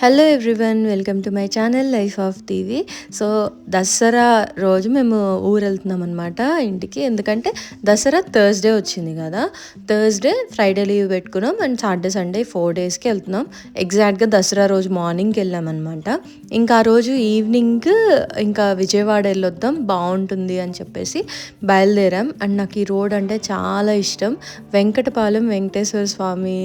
Hello everyone welcome to my channel life of TV so Dasara రోజు మేము ఊరు వెళ్తున్నాం అనమాట ఇంటికి. ఎందుకంటే దసరా థర్స్డే వచ్చింది కదా. థర్స్డే ఫ్రైడే లీవ్ పెట్టుకున్నాం అండ్ సాటర్డే సండే ఫోర్ డేస్కి వెళ్తున్నాం. ఎగ్జాక్ట్గా దసరా రోజు మార్నింగ్కి వెళ్ళామన్నమాట. ఇంకా ఆ రోజు ఈవినింగ్ ఇంకా విజయవాడ వెళ్ళొద్దాం బాగుంటుంది అని చెప్పేసి బయలుదేరాం. అండ్ నాకు ఈ రోడ్ అంటే చాలా ఇష్టం. వెంకటపాలెం వెంకటేశ్వర స్వామి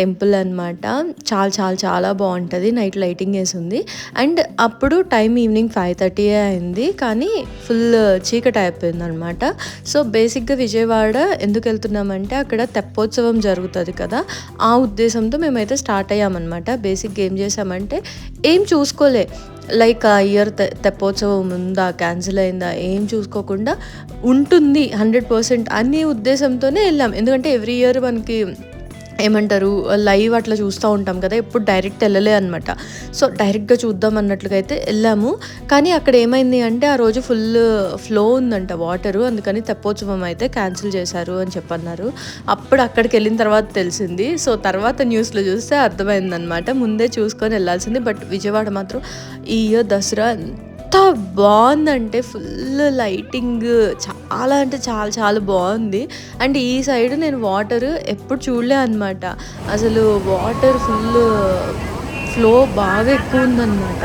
టెంపుల్ అనమాట చాలా చాలా చాలా బాగుంటుంది. నైట్ లైటింగ్ వేసి ఉంది అండ్ అప్పుడు టైం ఈవినింగ్ ఫైవ్ థర్టీ అయింది కానీ ఫుల్ చీకటి అయిపోయింది అనమాట సో బేసిక్గా విజయవాడ ఎందుకు వెళ్తున్నామంటే అక్కడ తెప్పోత్సవం జరుగుతుంది కదా. ఆ ఉద్దేశంతో మేమైతే స్టార్ట్ అయ్యామన్నమాట. బేసిక్గా ఏం చేసామంటే ఏం చూసుకోలే. లైక్ ఆ ఇయర్ తె తెప్పోత్సవం ఉందా క్యాన్సిల్ అయిందా ఏం చూసుకోకుండా ఉంటుంది హండ్రెడ్ పర్సెంట్ అనే ఉద్దేశంతోనే వెళ్ళాం. ఎందుకంటే ఎవ్రీ ఇయర్ మనకి ఏమంటారు లైవ్ అట్లా చూస్తూ ఉంటాం కదా ఎప్పుడు డైరెక్ట్ వెళ్ళలే అనమాట సో డైరెక్ట్గా చూద్దాం అన్నట్లుగా అయితే వెళ్ళాము. కానీ అక్కడ ఏమైంది అంటే ఆ రోజు ఫుల్ ఫ్లో ఉందంట వాటరు అందుకని తెప్పోత్సవం అయితే క్యాన్సిల్ చేశారు అని చెప్పన్నారు. అప్పుడు అక్కడికి వెళ్ళిన తర్వాత తెలిసింది. సో తర్వాత న్యూస్లో చూస్తే అర్థమైందనమాట ముందే చూసుకొని వెళ్ళాల్సింది. బట్ విజయవాడ మాత్రం ఈ ఇయర్ దసరా ఎంత బాగుందంటే ఫుల్ లైటింగ్. చాలా అంటే చాలా చాలా బాగుంది. అండ్ ఈ సైడ్ నేను వాటర్ ఎప్పుడు చూడలే అనమాట అసలు వాటర్ ఫుల్ ఫ్లో బాగా ఎక్కువ ఉందన్నమాట.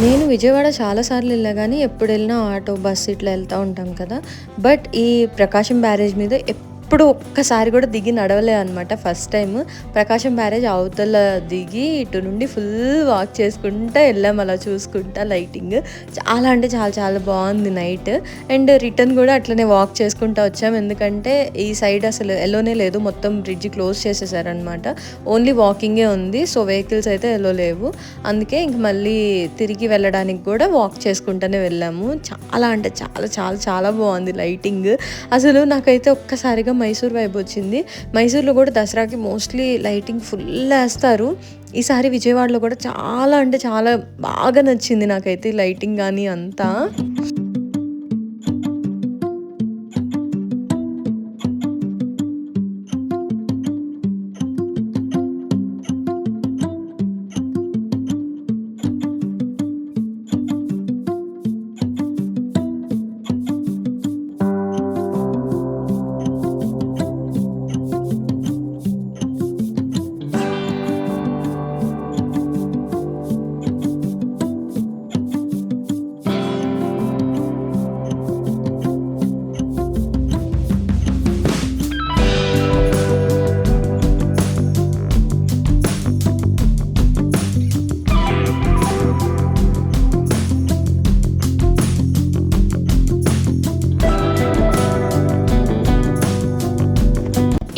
నేను విజయవాడ చాలాసార్లు వెళ్ళా కానీ ఎప్పుడు వెళ్ళినా ఆటో బస్ ఇట్లా వెళ్తూ ఉంటాం కదా. బట్ ఈ ప్రకాశం బ్యారేజ్ మీద ఎప్పుడు ఒక్కసారి కూడా దిగి నడవలేదనమాట ఫస్ట్ టైం ప్రకాశం బ్యారేజ్ అవతల దిగి ఇటు నుండి ఫుల్ వాక్ చేసుకుంటా వెళ్ళాం అలా చూసుకుంటా లైటింగ్. చాలా అంటే చాలా చాలా బాగుంది నైట్. అండ్ రిటర్న్ కూడా అట్లనే వాక్ చేసుకుంటా వచ్చాం. ఎందుకంటే ఈ సైడ్ అసలు ఎల్లోనే లేదు. మొత్తం బ్రిడ్జ్ క్లోజ్ చేసేసారనమాట ఓన్లీ వాకింగే ఉంది. సో వెహికల్స్ అయితే ఎల్లో లేవు. అందుకే ఇంక మళ్ళీ తిరిగి వెళ్ళడానికి కూడా వాక్ చేసుకుంటూనే వెళ్ళాము. చాలా అంటే చాలా చాలా చాలా బాగుంది లైటింగ్. అసలు నాకైతే ఒక్కసారిగా మైసూర్ వైబ్ వచ్చింది. మైసూర్లో కూడా దసరాకి మోస్ట్లీ లైటింగ్ ఫుల్ వేస్తారు. ఈసారి విజయవాడలో కూడా చాలా అంటే చాలా బాగా నచ్చింది నాకైతే లైటింగ్ కానీ అంతా.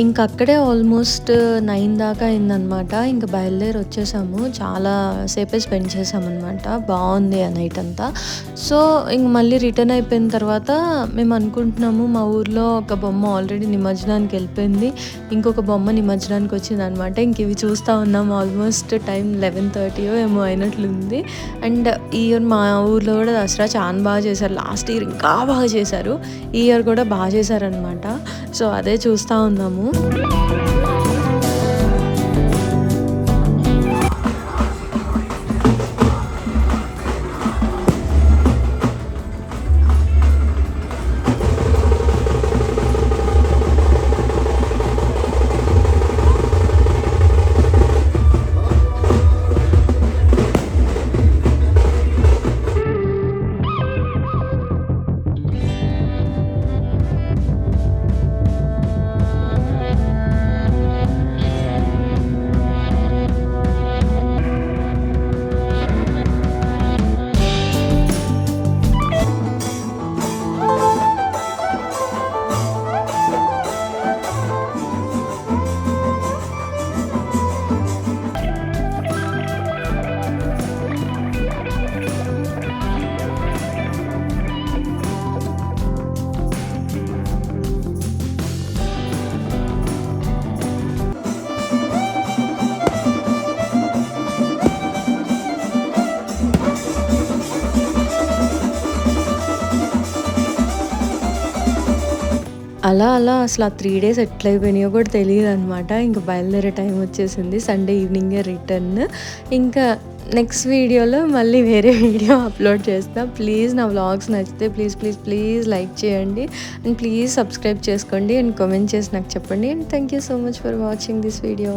ఇంక అక్కడే ఆల్మోస్ట్ uh, నైన్ దాకా అయిందనమాట ఇంకా బయలుదేరి వచ్చేసాము. చాలా సేపే స్పెండ్ చేసామన్నమాట. బాగుంది ఆ నైట్ అంతా. సో ఇంక మళ్ళీ రిటర్న్ అయిపోయిన తర్వాత మేము అనుకుంటున్నాము మా ఊర్లో ఒక బొమ్మ ఆల్రెడీ నిమజ్జనానికి వెళ్ళిపోయింది. ఇంకొక బొమ్మ నిమజ్జనానికి వచ్చింది అనమాట ఇంక ఇవి చూస్తూ ఉన్నాం. ఆల్మోస్ట్ టైం లెవెన్ థర్టీయో ఏమో అయినట్లుంది. అండ్ ఈ ఇయర్ మా ఊర్లో కూడా దసరా చాలా బాగా చేశారు. లాస్ట్ ఇయర్ ఇంకా బాగా చేశారు. ఈ ఇయర్ కూడా బాగా చేశారనమాట సో అదే చూస్తూ ఉన్నాము. Oh, అలా అలా అసలు ఆ త్రీ డేస్ ఎట్లయిపోయినాయో కూడా తెలియదు అనమాట ఇంకా బయలుదేరే టైం వచ్చేసింది. సండే ఈవినింగే రిటర్న్ ఇంకా నెక్స్ట్ వీడియోలో మళ్ళీ వేరే వీడియో అప్లోడ్ చేస్తా. ప్లీజ్ నా వ్లాగ్స్ నచ్చితే ప్లీజ్ ప్లీజ్ ప్లీజ్ లైక్ చేయండి. అండ్ ప్లీజ్ సబ్స్క్రైబ్ చేసుకోండి. అండ్ కామెంట్ చేసి నాకు చెప్పండి. And thank you so much for watching this video